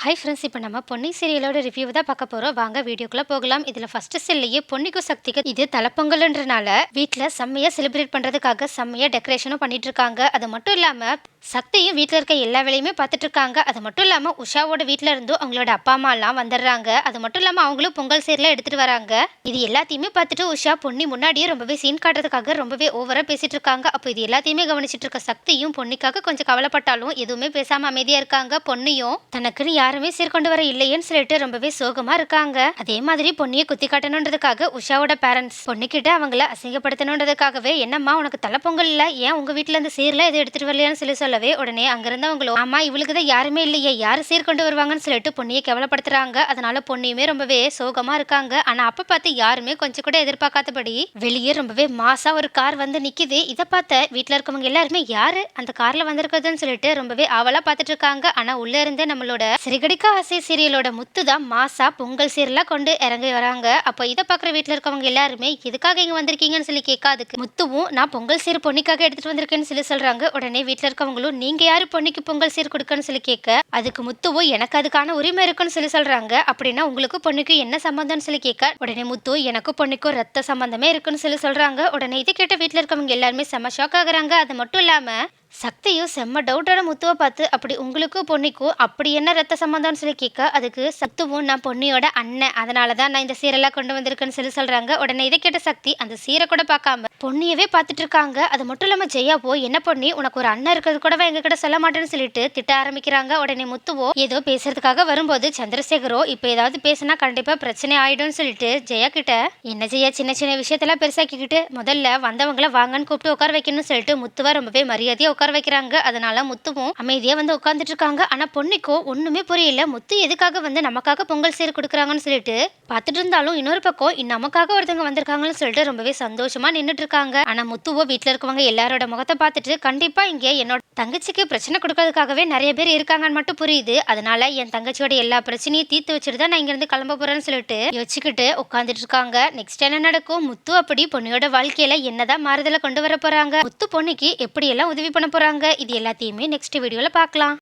Hi friends இப்போ நம்ம Ponni சீரியலோட review தான் பார்க்க போகிறோம் வாங்க வீடியோக்குள்ளே போகலாம். இதில் ஃபஸ்ட்டு செல்லையே பொன்னிக்கு சக்திக்கு இது தலைப்பொங்கல்ன்றனால வீட்டில் செம்மையாக செலிப்ரேட் பண்ணுறதுக்காக செம்மையாக டெக்கரேஷனும் பண்ணிட்டு இருக்காங்க. அது மட்டும் இல்லாமல் சக்தியும் வீட்டில் இருக்க எல்லா வேலையுமே பார்த்துட்டு இருக்காங்க. அது மட்டும் இல்லாமல் உஷாவோட வீட்டில் இருந்தும் அவங்களோட அப்பா அம்மாலாம் வந்துடுறாங்க. அது மட்டும் இல்லாமல் அவங்களும் பொங்கல் சீரெலாம் எடுத்துகிட்டு வராங்க. இது எல்லாத்தையுமே பார்த்துட்டு உஷா பொன்னி முன்னாடியே ரொம்பவே சீன் காட்டுறதுக்காக ரொம்பவே ஓவராக பேசிகிட்டு இருக்காங்க. அப்போ இது எல்லாத்தையுமே கவனிச்சிட்டு இருக்க சக்தியும் பொன்னிக்காக கொஞ்சம் கவலைப்பட்டாலும் எதுவுமே பேசாமல் அமைதியாக இருக்காங்க. பொன்னியும் தனக்குன்னு யாருமே சீர்கொண்டு வர இல்லையேன்னு சொல்லிட்டு ரொம்பவே சோகமா இருக்காங்க. அதே மாதிரி பொண்ணியை குத்தி காட்டணுன்றதுக்காக உஷாவோட பேரண்ட்ஸ் பொண்ணுக்கிட்ட அவங்கள அசிங்கப்படுத்தணுன்றதுக்காகவே என்னம்மா உனக்கு தலைப்பொங்கல் இல்ல? ஏன் உங்க வீட்டுல இருந்து சீர்ல எதுவும் எடுத்துட்டு வரலையான்னு சொல்லி சொல்லவே உடனே அங்கிருந்து அவங்களும் ஆமா இவளுக்கு தான் யாருமே இல்லையே. யாரு சீர்கொண்டு வருவாங்கன்னு சொல்லிட்டு பொண்ணியை கேவலப்படுத்துறாங்க. அதனால பொண்ணியுமே ரொம்பவே சோகமா இருக்காங்க. ஆனா அப்ப பார்த்து யாருமே கொஞ்சம் கூட எதிர்பார்க்காதபடி வெளியே ரொம்பவே மாசா ஒரு கார் வந்து நிக்குது. இதை பார்த்த வீட்டுல இருக்கவங்க எல்லாருமே யாரு? அந்த கார்ல வந்திருக்கிறதுன்னு சொல்லிட்டு ரொம்பவே ஆவலா பார்த்துட்டு இருக்காங்க. ஆனா உள்ள இருந்தே நம்மளோட சிறுகடிக்க ஆசை சீரியலோட முத்து தான் மாசா பொங்கல் சீரெல்லாம் கொண்டு இறங்கி வராங்க. அப்போ இதை பார்க்குற வீட்டில் இருக்கவங்க எல்லாருமே எதுக்காக இங்கே வந்திருக்கீங்கன்னு சொல்லி கேட்க அதுக்கு முத்துவும் நான் பொங்கல் சீர் பொண்ணிக்காக எடுத்துட்டு வந்திருக்கேன்னு சொல்லி சொல்றாங்க. உடனே வீட்டில் இருக்கவங்களும் நீங்க யாரு பொண்ணுக்கு பொங்கல் சீர் கொடுக்கன்னு சொல்லி கேட்க அதுக்கு முத்துவும் எனக்கு அதுக்கான உரிமை இருக்குன்னு சொல்லி சொல்றாங்க. அப்படின்னா உங்களுக்கு பொண்ணுக்கு என்ன சம்பந்தம்னு சொல்லி கேட்க உடனே முத்து எனக்கும் பொண்ணுக்கும் ரத்த சம்பந்தமே இருக்குன்னு சொல்லி சொல்றாங்க. உடனே இதை கேட்ட வீட்டில் இருக்கவங்க எல்லாருமே செம்ம ஷாக் ஆகுறாங்க. அது மட்டும் இல்லாம சக்தியும் செம்ம டவுட்டோட முத்துவை பார்த்து அப்படி உங்களுக்கும் பொன்னிக்கும் அப்படி என்ன ரத்த சம்மந்தம்னு சொல்லி கேட்க அதுக்கு சத்துவும் நான் பொன்னியோட அண்ணன். அதனால தான் நான் இந்த சீரெல்லாம் கொண்டு வந்திருக்கேன்னு சொல்லி சொல்கிறாங்க உடனே இதை கேட்ட சக்தி அந்த சீரை கூட பார்க்காம பொன்னியவே பார்த்துட்டு இருக்காங்க அது மட்டும் இல்லாமல் ஜெயா போ என்ன பொண்ணி? உனக்கு ஒரு அண்ணன் இருக்கிறது கூடவே எங்ககிட்ட சொல்ல மாட்டேன்னு சொல்லிட்டு திட்ட ஆரம்பிக்கிறாங்க. உடனே முத்துவோ ஏதோ பேசுறதுக்காக வரும்போது சந்திரசேகரோ இப்போ ஏதாவது பேசினா கண்டிப்பாக பிரச்சனை ஆயிடும்னு சொல்லிட்டு ஜெயா கிட்ட என்ன ஜெயா சின்ன சின்ன விஷயத்தெல்லாம் பெருசாக்கிக்கிட்டு முதல்ல வந்தவங்கள வாங்கன்னு கூப்பிட்டு உட்கார வைக்கணும்னு சொல்லிட்டு முத்துவா ரொம்பவே மரியாதையாக உட்கார வைக்கிறாங்க. அதனால முத்துவும் அமைதியாக வந்து உட்காந்துட்டு இருக்காங்க ஆனால் பொண்ணுக்கோ ஒன்றுமே புரியல. முத்து எதுக்காக வந்து நமக்காக பொங்கல் சீர் கொடுக்குறாங்கன்னு சொல்லிட்டு பார்த்துட்டு இருந்தாலும் இன்னொரு பக்கம் நமக்காக ஒருத்தவங்க வந்திருக்காங்கன்னு சொல்லிட்டு ரொம்பவே சந்தோஷமாக நின்றுட்டு இருக்காங்க. ஆனா முத்துவோ வீட்டுல இருக்கவங்க எல்லாரோட முகத்தை பார்த்துட்டு கண்டிப்பா இங்க என்னோட தங்கச்சிக்கு பிரச்சனை கொடுக்கறதுக்காகவே நிறைய பேர் இருக்காங்கன்னு மட்டும் புரியுது. அதனால என் தங்கச்சியோட எல்லா பிரச்சனையும் தீர்த்து வச்சுட்டு தான் நான் இங்க இருந்து கிளம்ப போறேன்னு சொல்லிட்டு யோசிச்சுக்கிட்டு உட்காந்துட்டு இருக்காங்க. நெக்ஸ்ட் என்ன நடக்கும்? முத்து அப்படி பொண்ணியோட வாழ்க்கையில என்னதான் மாறுதலை கொண்டு வர போறாங்க? முத்து பொண்ணுக்கு எப்படி எல்லாம் உதவி பண்ண போறாங்க? இது எல்லாத்தையுமே நெக்ஸ்ட் வீடியோல பார்க்கலாம்.